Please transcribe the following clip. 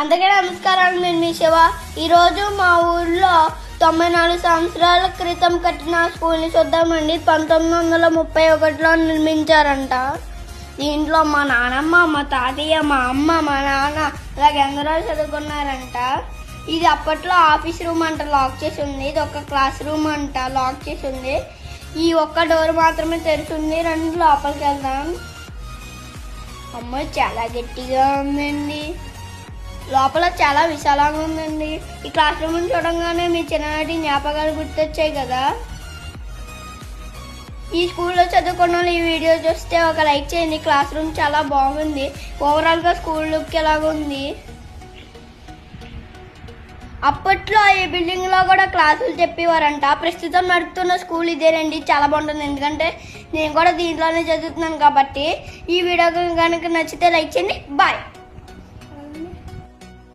అందుకే నమస్కారాలు నేను మీ శివ. ఈరోజు మా ఊర్లో తొంభై నాలుగు సంవత్సరాల క్రితం కట్టిన స్కూల్ని చూద్దామండి. పంతొమ్మిది వందల ముప్పై ఒకటిలో నిర్మించారంట. దీంట్లో మా నానమ్మ మా తాతయ్య మా అమ్మ మా నాన్న అలాగే ఎందరో చదువుకున్నారంట. ఇది అప్పట్లో ఆఫీస్ రూమ్ అంట లాక్ చేసి ఉంది. ఇది ఒక క్లాస్ రూమ్ అంట లాక్ చేసి ఉంది. ఈ ఒక్క డోర్ మాత్రమే తెరుచుంది రెండు లోపలికి వెళ్దాం. అమ్మ చాలా గట్టిగా ఉందండి. లోపల చాలా విశాలంగా ఉందండి. ఈ క్లాస్ రూమ్ చూడంగానే మీ చిన్ననాటి జ్ఞాపకాలు గుర్తొచ్చాయి కదా. ఈ స్కూల్లో చదువుకున్న వాళ్ళు ఈ వీడియో చూస్తే ఒక లైక్ చేయండి. క్లాస్ రూమ్ చాలా బాగుంది. ఓవరాల్గా స్కూల్ లుక్ ఎలాగ ఉంది. అప్పట్లో ఈ బిల్డింగ్లో కూడా క్లాసులు చెప్పేవారంట. ప్రస్తుతం నడుపుతున్న స్కూల్ ఇదేనండి చాలా బాగుంటుంది. ఎందుకంటే నేను కూడా దీంట్లోనే చదువుతున్నాను కాబట్టి ఈ వీడియో కనుక నచ్చితే లైక్ చేయండి. బాయ్